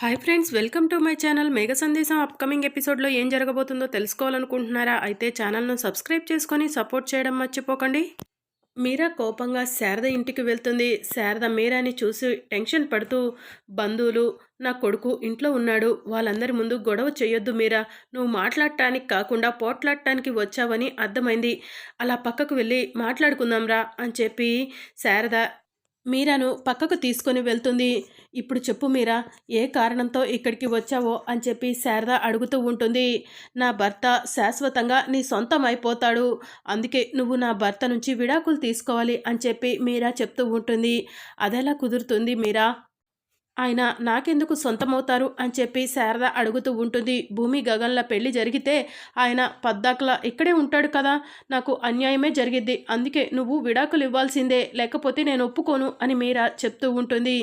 Hi friends welcome to my channel Megha Sandesam upcoming ఎపిసోడ్లో ఏం జరగబోతుందో తెలుసుకోవాలనుకుంటున్నారా? అయితే ఛానల్ను సబ్స్క్రైబ్ చేసుకొని సపోర్ట్ చేయడం మర్చిపోకండి. మీరా కోపంగా శారద ఇంటికి వెళ్తుంది. శారద మీరాని చూసి టెన్షన్ పడుతూ బంధువులు నా కొడుకు ఇంట్లో ఉన్నాడు. వాళ్ళందరి ముందు గొడవ చేయొద్దు మీరా. నువ్వు మాట్లాడటానికి కాకుండా పోట్లాడటానికి వచ్చావని అర్థమైంది. అలా పక్కకు వెళ్ళి మాట్లాడుకుందాంరా అని చెప్పి శారద మీరాను పక్కకు తీసుకొని వెళ్తుంది. ఇప్పుడు చెప్పు మీరా ఏ కారణంతో ఇక్కడికి వచ్చావో అని చెప్పి శారద అడుగుతూ ఉంటుంది. నా భర్త శాశ్వతంగా నీ సొంతం అయిపోతాడు. అందుకే నువ్వు నా భర్త నుంచి విడాకులు తీసుకోవాలి అని చెప్పి మీరా చెప్తూ ఉంటుంది. అదెలా కుదురుతుంది మీరా? ఆయన నాకెందుకు సొంతమవుతారు అని చెప్పి శారద అడుగుతూ ఉంటుంది. భూమి గగన్ల పెళ్ళి జరిగితే ఆయన పద్దాకలా ఇక్కడే ఉంటాడు కదా. నాకు అన్యాయమే జరిగిద్ది. అందుకే నువ్వు విడాకులు ఇవ్వాల్సిందే. లేకపోతే నేను ఒప్పుకోను అని మీరా చెప్తూ ఉంటుంది.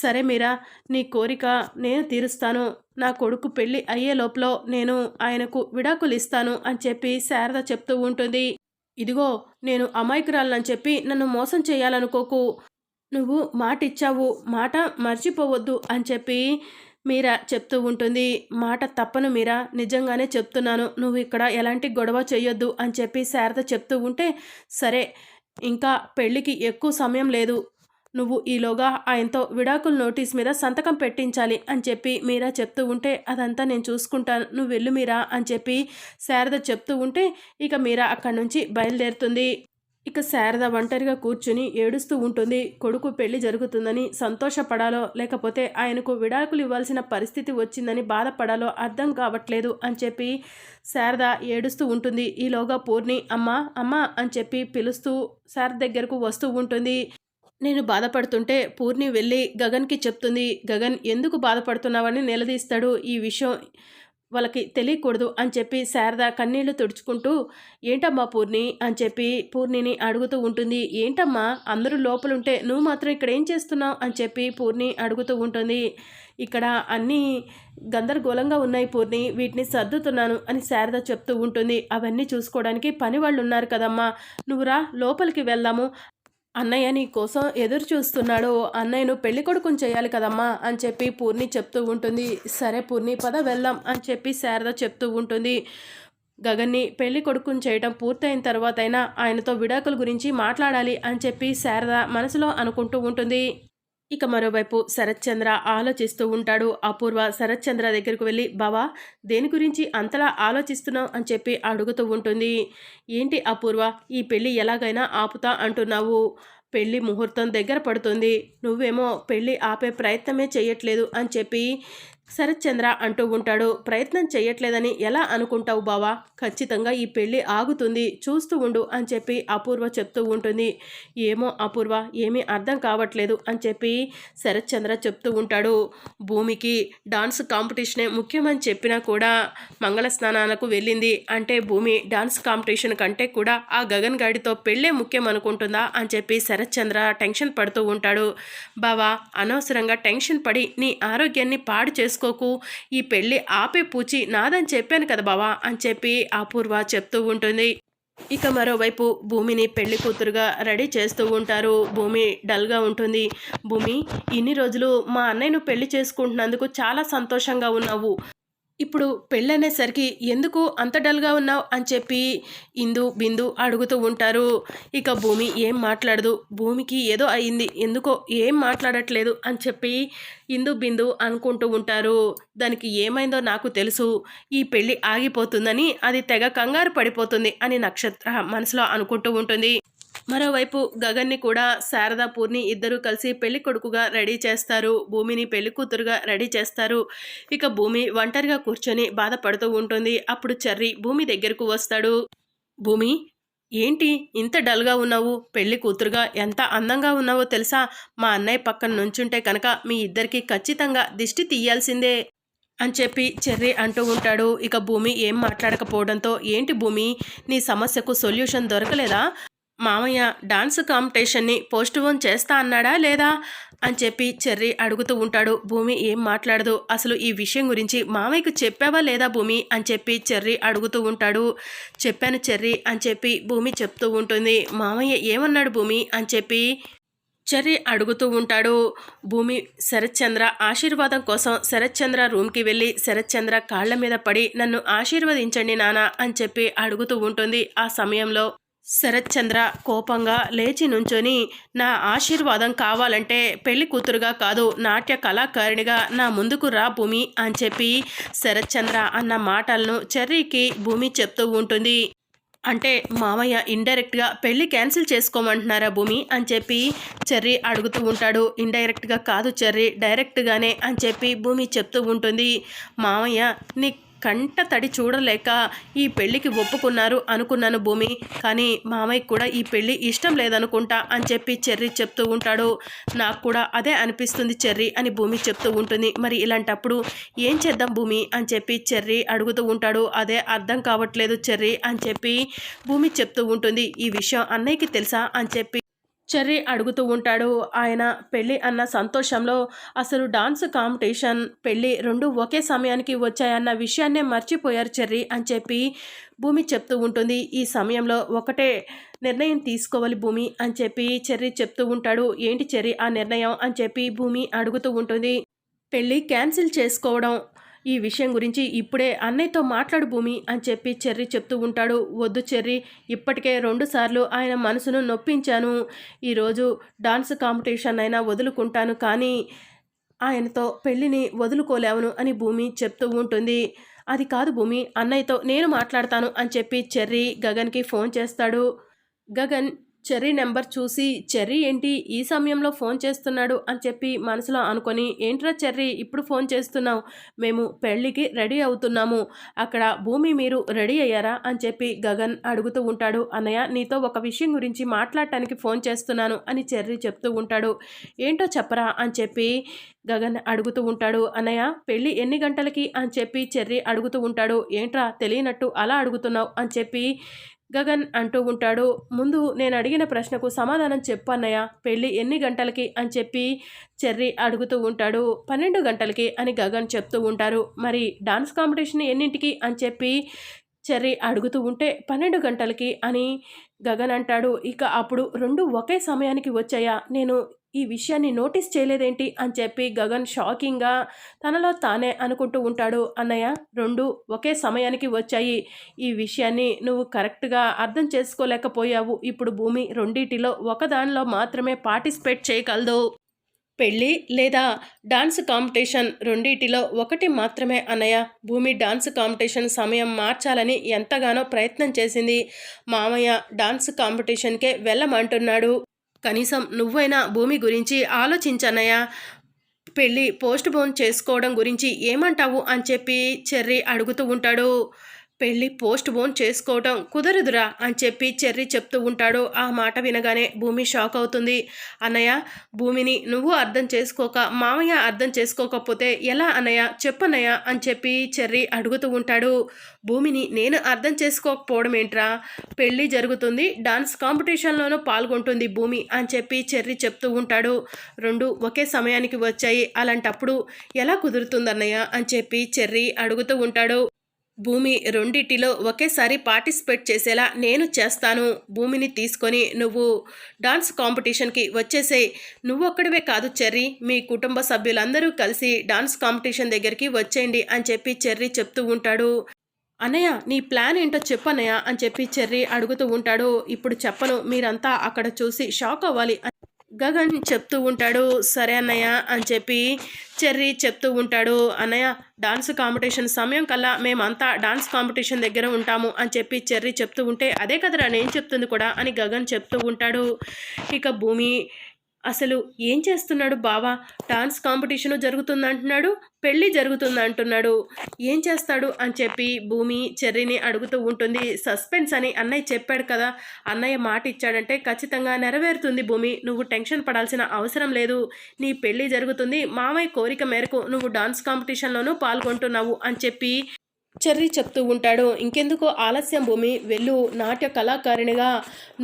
సరే మీరా నీ కోరిక నేను తీరుస్తాను. నా కొడుకు పెళ్ళి అయ్యే లోపల నేను ఆయనకు విడాకులు ఇస్తాను అని చెప్పి శారద చెప్తూ ఉంటుంది. ఇదిగో నేను అమాయకురాలని చెప్పి నన్ను మోసం చేయాలనుకోకు. నువ్వు మాట ఇచ్చావు మాట మర్చిపోవద్దు అని చెప్పి మీరా చెప్తూ ఉంటుంది. మాట తప్పను మీరా నిజంగానే చెప్తున్నాను. నువ్వు ఇక్కడ ఎలాంటి గొడవ చేయొద్దు అని చెప్పి శారద చెప్తూ ఉంటే సరే ఇంకా పెళ్ళికి ఎక్కువ సమయం లేదు. నువ్వు ఈలోగా ఆయనతో విడాకుల నోటీస్ మీద సంతకం పెట్టించాలి అని చెప్పి మీరా చెప్తూ ఉంటే అదంతా నేను చూసుకుంటాను. నువ్వు వెళ్ళు మీరా అని చెప్పి శారద చెప్తూ ఉంటే ఇక మీరా అక్కడి నుంచి బయలుదేరుతుంది. ఇక శారద ఒంటరిగా కూర్చుని ఏడుస్తూ ఉంటుంది. కొడుకు పెళ్ళి జరుగుతుందని సంతోషపడాలో లేకపోతే ఆయనకు విడాకులు ఇవ్వాల్సిన పరిస్థితి వచ్చిందని బాధపడాలో అర్థం కావట్లేదు అని చెప్పి శారద ఏడుస్తూ ఉంటుంది. ఈలోగా పూర్ణి అమ్మ అమ్మ అని చెప్పి పిలుస్తూ శారద దగ్గరకు వస్తూ ఉంటుంది. నేను బాధపడుతుంటే పూర్ణి వెళ్ళి గగన్కి చెప్తుంది. గగన్ ఎందుకు బాధపడుతున్నావని నిలదీస్తాడు? ఈ విషయం వాళ్ళకి తెలియకూడదు అని చెప్పి శారద కన్నీళ్ళు తుడుచుకుంటూ ఏంటమ్మా పూర్ణి? అని చెప్పి పూర్ణిని అడుగుతూ ఉంటుంది. ఏంటమ్మా? అందరూ లోపలుంటే నువ్వు మాత్రం ఇక్కడ ఏం చేస్తున్నావు? అని చెప్పి పూర్ణి అడుగుతూ ఉంటుంది. ఇక్కడ అన్నీ గందరగోళంగా ఉన్నాయి పూర్ణి. వీటిని సర్దుతున్నాను అని శారద చెప్తూ ఉంటుంది. అవన్నీ చూసుకోవడానికి పని వాళ్ళు ఉన్నారు కదమ్మా నువ్వురా లోపలికి వెళ్దాము. అన్నయ్య నీ కోసం ఎదురు చూస్తున్నాడు. అన్నయ్యను పెళ్ళి కొడుకుని చేయాలి కదమ్మా అని చెప్పి పూర్ణి చెప్తూ ఉంటుంది. సరే పూర్ణి పద వెళ్దాం అని చెప్పి శారద చెప్తూ ఉంటుంది. గగన్ని పెళ్ళి కొడుకుని చేయటం పూర్తయిన తర్వాత అయినా ఆయనతో విడాకుల గురించి మాట్లాడాలి అని చెప్పి శారద మనసులో అనుకుంటూ ఉంటుంది. ఇక మరోవైపు శరత్చంద్ర ఆలోచిస్తూ ఉంటాడు. అపూర్వ శరత్చంద్ర దగ్గరకు వెళ్ళి బావా దేని గురించి అంతలా ఆలోచిస్తున్నావు? అని చెప్పి అడుగుతూ ఉంటుంది. ఏంటి అపూర్వ ఈ పెళ్ళి ఎలాగైనా ఆపుతా అంటున్నావు. పెళ్ళి ముహూర్తం దగ్గర పడుతుంది. నువ్వేమో పెళ్ళి ఆపే ప్రయత్నమే చేయట్లేదు అని చెప్పి శరత్చంద్ర అంటూ ఉంటాడు. ప్రయత్నం చేయట్లేదని ఎలా అనుకుంటావు బావా? ఖచ్చితంగా ఈ పెళ్ళి ఆగుతుంది. చూస్తూ ఉండు అని చెప్పి అపూర్వ చెప్తూ ఉంటుంది. ఏమో అపూర్వ ఏమీ అర్థం కావట్లేదు అని చెప్పి శరత్చంద్ర చెప్తూ ఉంటాడు. భూమికి డాన్స్ కాంపిటీషనే ముఖ్యమని చెప్పినా కూడా మంగళ స్నానాలకు వెళ్ళింది. అంటే భూమి డాన్స్ కాంపిటీషన్ కంటే కూడా ఆ గగన్ గాడితో పెళ్ళే ముఖ్యం అనుకుంటుందా? అని చెప్పి శరత్చంద్ర టెన్షన్ పడుతూ ఉంటాడు. బావా అనవసరంగా టెన్షన్ పడి నీ ఆరోగ్యాన్ని పాడు చేసుకు చేసుకోకు ఈ పెళ్ళి ఆపే పూచి నాదని చెప్పాను కదా బావా అని చెప్పి అపూర్వ చెప్తూ ఉంటుంది. ఇక మరోవైపు భూమిని పెళ్ళి కూతురుగా రెడీ చేస్తూ ఉంటారు. భూమి డల్గా ఉంటుంది. భూమి ఇన్ని రోజులు మా అన్నయ్యను పెళ్ళి చేసుకుంటున్నందుకు చాలా సంతోషంగా ఉన్నావు. ఇప్పుడు పెళ్ళనేసరికి ఎందుకు అంత డల్గా ఉన్నావు? అని చెప్పి ఇందు బిందు అడుగుతూ ఉంటారు. ఇక భూమి ఏం మాట్లాడదు. భూమికి ఏదో అయింది. ఎందుకో ఏం మాట్లాడట్లేదు? అని చెప్పి ఇందు బిందు అనుకుంటూ ఉంటారు. దానికి ఏమైందో నాకు తెలుసు. ఈ పెళ్ళి ఆగిపోతుందని అది తెగ కంగారు పడిపోతుంది అని నక్షత్ర మనసులో అనుకుంటూ ఉంటుంది. మరోవైపు గగన్ని కూడా శారదాపూర్ని ఇద్దరు కలిసి పెళ్ళి కొడుకుగా రెడీ చేస్తారు. భూమిని పెళ్ళి కూతురుగా రెడీ చేస్తారు. ఇక భూమి ఒంటరిగా కూర్చొని బాధపడుతూ ఉంటుంది. అప్పుడు చర్రి భూమి దగ్గరకు వస్తాడు. భూమి ఏంటి ఇంత డల్గా ఉన్నావు? పెళ్ళి కూతురుగా ఎంత అందంగా ఉన్నావో తెలుసా? మా అన్నయ్య పక్కన నుంచుంటే కనుక మీ ఇద్దరికి ఖచ్చితంగా దిష్టి తీయాల్సిందే అని చెప్పి చెర్రి అంటూ ఉంటాడు. ఇక భూమి ఏం మాట్లాడకపోవడంతో ఏంటి భూమి? నీ సమస్యకు సొల్యూషన్ దొరకలేదా? మామయ్య డాన్స్ కాంపిటీషన్ని పోస్ట్పోన్ చేస్తా అన్నాడా లేదా అని చెప్పి చెర్రి అడుగుతూ ఉంటాడు. భూమి ఏం మాట్లాడదు. అసలు ఈ విషయం గురించి మామయ్యకు చెప్పావా లేదా భూమి అని చెప్పి చెర్రి అడుగుతూ ఉంటాడు. చెప్పాను చెర్రి అని చెప్పి భూమి చెప్తూ ఉంటుంది. మామయ్య ఏమన్నాడు భూమి అని చెప్పి చెర్రీ అడుగుతూ ఉంటాడు. భూమి శరత్చంద్ర ఆశీర్వాదం కోసం శరత్చంద్ర రూమ్కి వెళ్ళి శరత్చంద్ర కాళ్ళ మీద పడి నన్ను ఆశీర్వదించండి నానా అని చెప్పి అడుగుతూ ఉంటుంది. ఆ సమయంలో శరత్చంద్ర కోపంగా లేచి నుంచొని నా ఆశీర్వాదం కావాలంటే పెళ్ళి కూతురుగా కాదు నాట్య కళాకారిణిగా నా ముందుకు రా భూమి అని చెప్పి శరత్చంద్ర అన్న మాటలను చెర్రీకి భూమి చెప్తూ ఉంటుంది. అంటే మామయ్య ఇండైరెక్ట్గా పెళ్ళి క్యాన్సిల్ చేసుకోమంటున్నారా భూమి అని చెప్పి చెర్రీ అడుగుతూ ఉంటాడు. ఇండైరెక్ట్గా కాదు చెర్రీ డైరెక్ట్గానే అని చెప్పి భూమి చెప్తూ ఉంటుంది. మామయ్య నీ కంట తడి చూడలేక ఈ పెళ్ళికి ఒప్పుకున్నారు అనుకున్నాను భూమి. కానీ మామయ్య కూడా ఈ పెళ్ళి ఇష్టం లేదనుకుంటా అని చెప్పి చెర్రీ చెప్తూ ఉంటాడు. నాకు కూడా అదే అనిపిస్తుంది చెర్రీ అని భూమి చెప్తూ ఉంటుంది. మరి ఇలాంటప్పుడు ఏం చేద్దాం భూమి అని చెప్పి చెర్రీ అడుగుతూ ఉంటాడు. అదే అర్థం కావట్లేదు చెర్రీ అని చెప్పి భూమి చెప్తూ ఉంటుంది. ఈ విషయం అన్నయ్యకి తెలుసా అని చెప్పి చెర్రీ అడుగుతూ ఉంటాడు. ఆయన పెళ్ళి అన్న సంతోషంలో అసలు డాన్స్ కాంపిటీషన్ పెళ్ళి రెండు ఒకే సమయానికి వచ్చాయన్న విషయాన్నే మర్చిపోయారు చెర్రీ అని చెప్పి భూమి చెప్తూ ఉంటుంది. ఈ సమయంలో ఒకటే నిర్ణయం తీసుకోవాలి భూమి అని చెప్పి చెర్రీ చెప్తూ ఉంటాడు. ఏంటి చెర్రీ ఆ నిర్ణయం అని చెప్పి భూమి అడుగుతూ ఉంటుంది. పెళ్ళి క్యాన్సిల్ చేసుకోవడం ఈ విషయం గురించి ఇప్పుడే అన్నయ్యతో మాట్లాడు భూమి అని చెప్పి చెర్రి చెప్తూ ఉంటాడు. వద్దు చెర్రి ఇప్పటికే రెండుసార్లు ఆయన మనసును నొప్పించాను. ఈరోజు డాన్స్ కాంపిటీషన్ అయినా వదులుకుంటాను కానీ ఆయనతో పెళ్ళిని వదులుకోలేవను అని భూమి చెప్తూ ఉంటుంది. అది కాదు భూమి అన్నయ్యతో నేను మాట్లాడతాను అని చెప్పి చెర్రి గగన్కి ఫోన్ చేస్తాడు. గగన్ చెర్రీ నెంబర్ చూసి చెర్రీ ఏంటి? ఈ సమయంలో ఫోన్ చేస్తున్నాడు అని చెప్పి మనసులో అనుకొని ఏంట్రా చెర్రీ ఇప్పుడు ఫోన్ చేస్తున్నావు? మేము పెళ్ళికి రెడీ అవుతున్నాము. అక్కడ భూమి మీరు రెడీ అయ్యారా? అని చెప్పి గగన్ అడుగుతూ ఉంటాడు. అన్నయ్య నీతో ఒక విషయం గురించి మాట్లాడటానికి ఫోన్ చేస్తున్నాను అని చెర్రీ చెప్తూ ఉంటాడు. ఏంటో చెప్పరా? అని చెప్పి గగన్ అడుగుతూ ఉంటాడు. అన్నయ్య పెళ్ళి ఎన్ని గంటలకి? అని చెప్పి చెర్రీ అడుగుతూ ఉంటాడు. ఏంట్రా తెలియనట్టు అలా అడుగుతున్నావు? అని చెప్పి గగన్ అంటూ ఉంటాడు ముందు నేను అడిగిన ప్రశ్నకు సమాధానం చెప్పు అన్నయ్య పెళ్ళి ఎన్ని గంటలకి? అని చెప్పి చెర్రీ అడుగుతూ ఉంటాడు. పన్నెండు గంటలకి? అని గగన్ చెప్తూ ఉంటారు. మరి డాన్స్ కాంపిటీషన్ ఎన్నింటికి? అని చెప్పి చెర్రీ అడుగుతూ ఉంటే పన్నెండు గంటలకి? అని గగన్ అంటాడు. ఇక అప్పుడు రెండు ఒకే సమయానికి వచ్చాయా? నేను ఈ విషయాన్ని నోటీస్ చేయలేదేంటి అని చెప్పి గగన్ షాకింగ్గా తనలో తానే అనుకుంటూ ఉంటాడు. అన్నయ్య రెండు ఒకే సమయానికి వచ్చాయి. ఈ విషయాన్ని నువ్వు కరెక్ట్గా అర్థం చేసుకోలేకపోయావు. ఇప్పుడు భూమి రెండింటిలో ఒకదానిలో మాత్రమే పార్టిసిపేట్ చేయగలదు. పెళ్ళి లేదా డాన్స్ కాంపిటీషన్ రెండింటిలో ఒకటి మాత్రమే అన్నయ్య. భూమి డాన్స్ కాంపిటీషన్ సమయం మార్చాలని ఎంతగానో ప్రయత్నం చేసింది. మామయ్య డాన్స్ కాంపిటీషన్కే వెళ్ళమంటున్నాడు. కనీసం నువ్వైనా భూమి గురించి ఆలోచించనయ్యా పెళ్ళి పోస్ట్ పోన్ చేసుకోవడం గురించి ఏమంటావు అని చెప్పి చెర్రీ అడుగుతూ ఉంటాడు. పెళ్ళి పోస్ట్ పోన్ చేసుకోవటం కుదరదురా అని చెప్పి చెర్రి చెప్తూ ఉంటాడు ఆ మాట వినగానే భూమి షాక్ అవుతుంది. అన్నయ్య భూమిని నువ్వు అర్థం చేసుకోక మామయ్య అర్థం చేసుకోకపోతే ఎలా అన్నయ్య? చెప్పన్నయ్య అని చెప్పి చెర్రి అడుగుతూ ఉంటాడు. భూమిని నేను అర్థం చేసుకోకపోవడం ఏంట్రా? పెళ్ళి జరుగుతుంది డాన్స్ కాంపిటీషన్లోనూ పాల్గొంటుంది భూమి అని చెప్పి చెర్రి చెప్తూ ఉంటాడు. రెండు ఒకే సమయానికి వచ్చాయి. అలాంటప్పుడు ఎలా కుదురుతుందన్నయ్య? అని చెప్పి చెర్రి అడుగుతూ ఉంటాడు. భూమి రెండిటిలో ఒకేసారి పార్టిసిపేట్ చేసేలా నేను చేస్తాను. భూమిని తీసుకొని నువ్వు డాన్స్ కాంపిటీషన్కి వచ్చేసే నువ్వు ఒక్కడివే కాదు చెర్రీ. మీ కుటుంబ సభ్యులందరూ కలిసి డాన్స్ కాంపిటీషన్ దగ్గరికి వచ్చేయండి అని చెప్పి చెర్రీ చెప్తూ ఉంటాడు. అన్నయ్య నీ ప్లాన్ ఏంటో చెప్పన్నయ్య అని చెప్పి చెర్రీ అడుగుతూ ఉంటాడు. ఇప్పుడు చెప్పను. మీరంతా అక్కడ చూసి షాక్ అవ్వాలి గగన్ చెప్తూ ఉంటాడు సరే అన్నయ్య అని చెప్పి చెర్రీ చెప్తూ ఉంటాడు. అన్నయ్య డాన్స్ కాంపిటీషన్ సమయం కల్లా మేమంతా డాన్స్ కాంపిటీషన్ దగ్గర ఉంటాము అని చెప్పి చెర్రీ చెప్తూ ఉంటే అదే కదరా నేను చెప్తుంది కూడా అని గగన్ చెప్తూ ఉంటాడు. ఇక భూమి అసలు ఏం చేస్తున్నాడు బావా? డాన్స్ కాంపిటీషను జరుగుతుంది అంటున్నాడు పెళ్ళి జరుగుతుంది అంటున్నాడు ఏం చేస్తాడు అని చెప్పి భూమి చెర్రీని అడుగుతూ ఉంటుంది. సస్పెన్స్ అని అన్నయ్య చెప్పాడు కదా అన్నయ్య మాట ఇచ్చాడంటే ఖచ్చితంగా నెరవేరుతుంది భూమి. నువ్వు టెన్షన్ పడాల్సిన అవసరం లేదు. నీ పెళ్ళి జరుగుతుంది. మామయ్య కోరిక మేరకు నువ్వు డాన్స్ కాంపిటీషన్లోనూ పాల్గొంటున్నావు అని చెప్పి చెర్రి చెప్తూ ఉంటాడు. ఇంకెందుకు ఆలస్యం భూమి వెళ్ళు నాట్య కళాకారిణిగా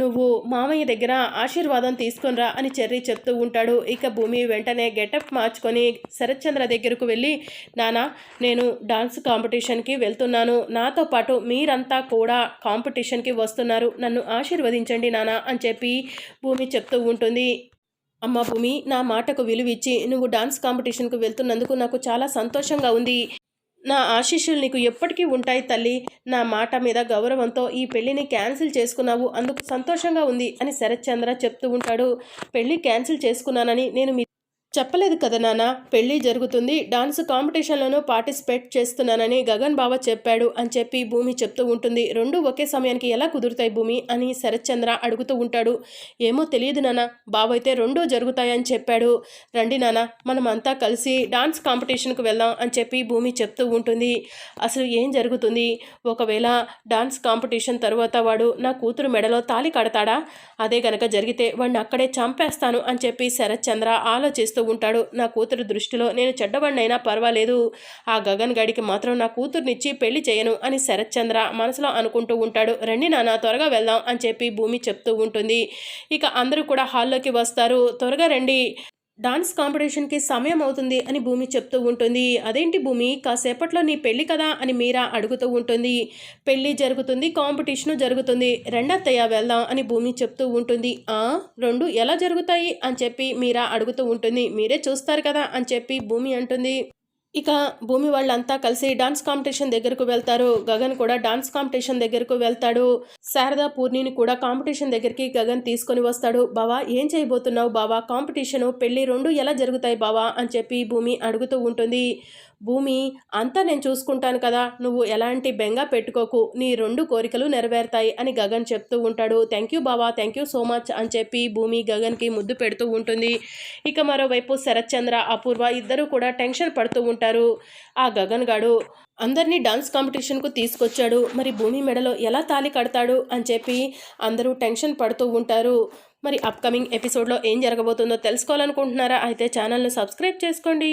నువ్వు మామయ్య దగ్గర ఆశీర్వాదం తీసుకొనిరా అని చెర్రీ చెప్తూ ఉంటాడు. ఇక భూమి వెంటనే గెటప్ మార్చుకొని శరత్చంద్ర దగ్గరకు వెళ్ళి నానా నేను డాన్స్ కాంపిటీషన్కి వెళ్తున్నాను. నాతో పాటు మీరంతా కూడా కాంపిటీషన్కి వస్తున్నారు. నన్ను ఆశీర్వదించండి నానా అని చెప్పి భూమి చెప్తూ ఉంటుంది. అమ్మ భూమి నా మాటకు విలువిచ్చి నువ్వు డాన్స్ కాంపిటీషన్కు వెళ్తున్నందుకు నాకు చాలా సంతోషంగా ఉంది. నా ఆశీస్సులు నీకు ఎప్పటికీ ఉంటాయి తల్లి. నా మాట మీద గౌరవంతో ఈ పెళ్ళిని క్యాన్సిల్ చేసుకున్నావు. అందుకు సంతోషంగా ఉంది అని శరత్ చంద్ర చెప్తూ ఉంటాడు. పెళ్ళి క్యాన్సిల్ చేసుకున్నానని నేను మీ చెప్పలేదు కదా నాన్న పెళ్ళి జరుగుతుంది డాన్స్ కాంపిటీషన్లోనూ పార్టిసిపేట్ చేస్తున్నానని గగన్ బావ చెప్పాడు అని చెప్పి భూమి చెప్తూ ఉంటుంది. రెండు ఒకే సమయానికి ఎలా కుదురుతాయి భూమి అని శరత్చంద్ర అడుగుతూ ఉంటాడు. ఏమో తెలియదు నాన్న బావ అయితే రెండూ జరుగుతాయని చెప్పాడు. రండి నాన్న మనమంతా కలిసి డాన్స్ కాంపిటీషన్కి వెళ్దాం అని చెప్పి భూమి చెప్తూ ఉంటుంది. అసలు ఏం జరుగుతుంది? ఒకవేళ డాన్స్ కాంపిటీషన్ తర్వాత వాడు నా కూతురు మెడలో తాళి కడతాడా? అదే గనక జరిగితే వాడిని అక్కడే చంపేస్తాను అని చెప్పి శరత్చంద్ర ఆలోచిస్తూ ఉంటాడు. నా కూతురు దృష్టిలో నేను చెడ్డవాడినైనా పర్వాలేదు. ఆ గగన్ గడికి మాత్రం నా కూతుర్నిచ్చి పెళ్ళి చేయను అని శరత్ చంద్ర మనసులో అనుకుంటూ ఉంటాడు. రండి నాన్న త్వరగా వెళ్దాం అని చెప్పి భూమి చెప్తూ ఉంటుంది. ఇక అందరూ కూడా హాల్లోకి వస్తారు. త్వరగా రండి. డాన్స్ కాంపిటీషన్కి సమయం అవుతుంది అని భూమి చెప్తూ ఉంటుంది. అదేంటి భూమి? కాసేపట్లో నీ పెళ్ళి కదా అని మీరా అడుగుతూ ఉంటుంది. పెళ్ళి జరుగుతుంది కాంపిటీషను జరుగుతుంది. రెండత్తయ్య వెళ్దాం అని భూమి చెప్తూ ఉంటుంది. ఆ? రెండు ఎలా జరుగుతాయి? అని చెప్పి మీరా అడుగుతూ ఉంటుంది. మీరే చూస్తారు కదా అని చెప్పి భూమి అంటుంది. ఇక భూమి వాళ్ళంతా కలిసి డాన్స్ కాంపిటీషన్ దగ్గరకు వెళ్తారు. గగన్ కూడా డాన్స్ కాంపిటీషన్ దగ్గరకు వెళ్తాడు. శారదా పూర్ణిని కూడా కాంపిటీషన్ దగ్గరికి గగన్ తీసుకొని వస్తాడు. బావా ఏం చేయబోతున్నావు బావా? కాంపిటీషను పెళ్ళి రెండు ఎలా జరుగుతాయి బావా? అని చెప్పి భూమి అడుగుతూ ఉంటుంది. భూమి అంతా నేను చూసుకుంటాను కదా నువ్వు ఎలాంటి బెంగ పెట్టుకోకు నీ రెండు కోరికలు నెరవేరుతాయి అని గగన్ చెప్తూ ఉంటాడు. థ్యాంక్ యూ బావా థ్యాంక్ యూ సో మచ్ అని చెప్పి భూమి గగన్కి ముద్దు పెడుతూ ఉంటుంది. ఇక మరోవైపు శరత్చంద్ర అపూర్వ ఇద్దరూ కూడా టెన్షన్ పడుతూ ఉంటారు. ఆ గగన్ గాడు అందరినీ డాన్స్ కాంపిటీషన్కు తీసుకొచ్చాడు. మరి భూమి మెడలో ఎలా తాళి కడతాడు అని చెప్పి అందరూ టెన్షన్ పడుతూ ఉంటారు. మరి అప్కమింగ్ ఎపిసోడ్లో ఏం జరగబోతుందో తెలుసుకోవాలనుకుంటున్నారా? అయితే ఛానల్ను సబ్స్క్రైబ్ చేసుకోండి.